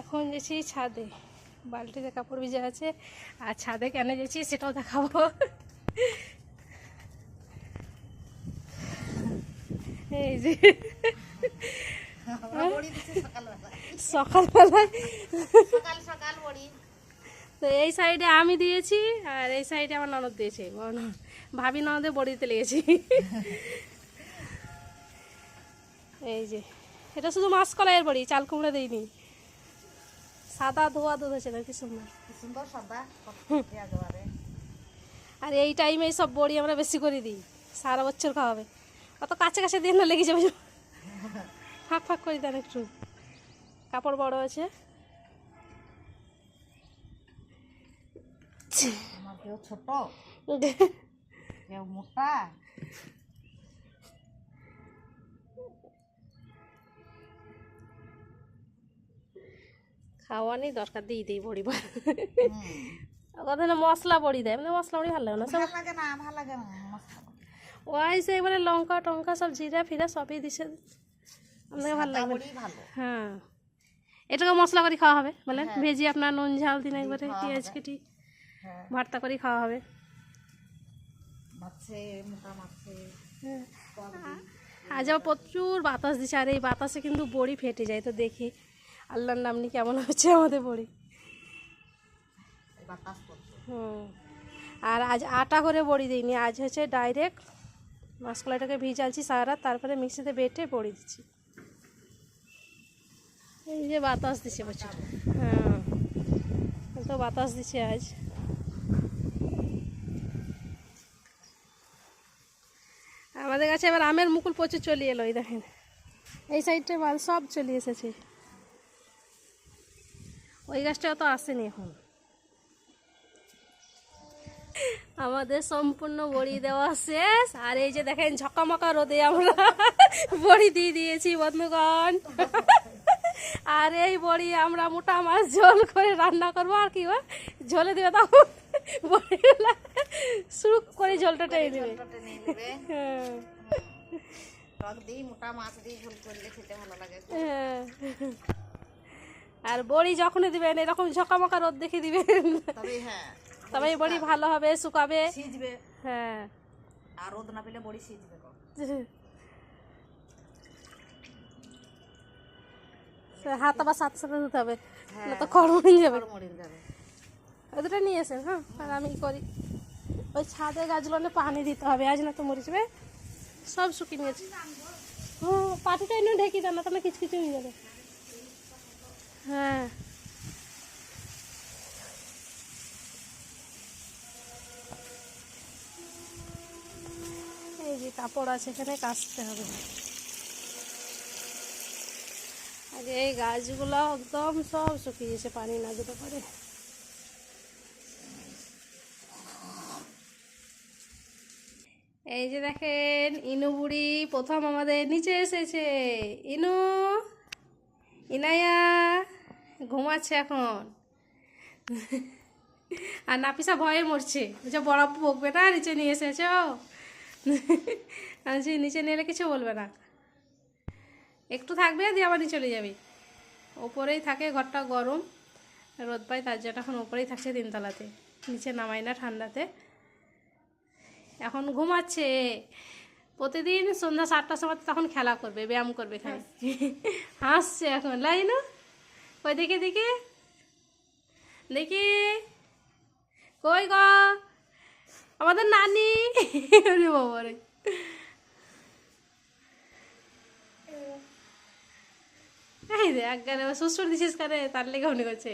এখন গেছি ছাদে। বালতিতে কাপড় ভিজে আছে। আর ছাদে কেন গেছি সেটাও দেখাবো। এই যে। সকালবেলা তো এই সাইডে আমি দিয়েছি আর এই সাইডে আমার ননদ দিয়েছে। ভাবি ননদে বড়ি দিতে লেগেছি। এই যে। এটা শুধু মাছ কলাইয়ের বড়ি চাল কুমড়ে দিইনি। সাদা ধোয়া দুধ হয়েছে কি সুন্দর সুন্দর সাদা আর এই টাইমে সব বড়ি আমরা বেশি করে দিই সারা বছর খাওয়াবে। অত কাছে কাছে দিয়ে না লেগে যাবে। ফাঁক ফাঁক করে দেন একটু। কাপড় বড় আছে। ছোট মোটা। খাওয়া নেই দরকার দিই দিই বড়ি। কথা মশলা বড়ি দেয় এমনি মশলা বড়ি ভালো লাগে না ভালো লাগে না ভালো লাগে না ওয়াই সে এবারে লঙ্কা টঙ্কা সব জিরা ফিরা সবই দিছে। আপনাকে ভালো লাগবে। হ্যাঁ। এটাকে মশলা করে খাওয়া হবে বলে ভেজি আপনার নুন ঝাল দিন একবারে পেঁয়াজ কেটে হ্যাঁ। ভর্তা করে খাওয়া হবে। হ্যাঁ। আজ আবার প্রচুর বাতাস দিচ্ছে আর এই বাতাসে কিন্তু বড়ি ফেটে যায় তো দেখি। আল্লাহর নাম নিয়ে কেমন হচ্ছে আমাদের বড়ি? হুম। আর আজ আটা করে বড়ি দিইনি আজ হচ্ছে ডাইরেক্ট মাসকলাইটাকে ভিজালছি সারা তারপরে মিক্সিতে বেটে বড়ি দিচ্ছি। এই যে বাতাস দিচ্ছে প্রচুর হ্যাঁ তো বাতাস দিচ্ছে আজ। আমাদের কাছে এবার আমের মুকুল প্রচুর চলে এলো এই দেখেন। এই সাইডটা মাল সব চলে এসেছে। ওই গাছটা তো আসেনি এখন। আমাদের সম্পূর্ণ বড়ি দেওয়া শেষ। আর এই যে দেখেন ঝকামকা রোদে আমরা বড়ি দিয়ে দিয়েছি বন্ধুগণ। আর এই বড়ি আমরা মোটা মাছ ঝোল করে রান্না করব। আর কি? ঝোলে দেবে তখন বড়িগুলা শুরু করে ঝোলটা টেনে দিবে হ্যাঁ। মোটা মাছ দিই ঝোল করলে খেতে ভালো লাগে। হ্যাঁ। আর বড়ি যখনই দিবেন এরকম ঝকামকা রোদ দেখে দিবেন। তবে হ্যাঁ বড়ি ভালো হবে শুকাবে। সিজবে। হ্যাঁ। আর রোদ না পেলে বড়ি সিজবে হাত আবার সাথে সাথে ধুতে হবে না তো কর্ম যাবে। দুটো নিয়ে এসেন হ্যাঁ আর আমি করি? ওই ছাদে গাছগুলো পানি দিতে হবে আজ না তো মরে যাবে সব শুকিয়ে নিয়েছে। হ্যাঁ পাটিটা এনে ঢেকে দেন না তাহলে কিছু কিছু হয়ে যাবে। হ্যাঁ। এই যে কাপড় আছে, এখানে কাচতে হবে। আগে এই গাছগুলো একদম সব শুকিয়ে গেছে, পানি না যেতে পারে। এই যে দেখেন, ইনু বুড়ি প্রথম আমাদের নিচে এসেছে। ইনু, ইনায়া। ঘুমাচ্ছে এখন। আর নাপিসা ভয়ে মরছে। বলছে বড় বকবে না নিচে নিয়ে এসেছ? আমি নিচে নিয়ে এলে কিছু বলবে না। একটু থাকবে দিয়ে আবার চলে যাবে। ওপরেই থাকে ঘরটা গরম। রোদ পাই তার জন্য এখন ওপরেই থাকছে তিনতলাতে। নিচে নামাই না ঠান্ডাতে। এখন ঘুমাচ্ছে। প্রতিদিন সন্ধ্যা সাতটার সময় তখন খেলা করবে ব্যায়াম করবে খালি। হাসছে এখন। লাইনু? কই, দেখি দেখি। দেখি। কই গ? আমাদের নানি। ওরে বাবারে এই দেখ শ্বশুর দিছিস করে? তার লেগে মনে করছে।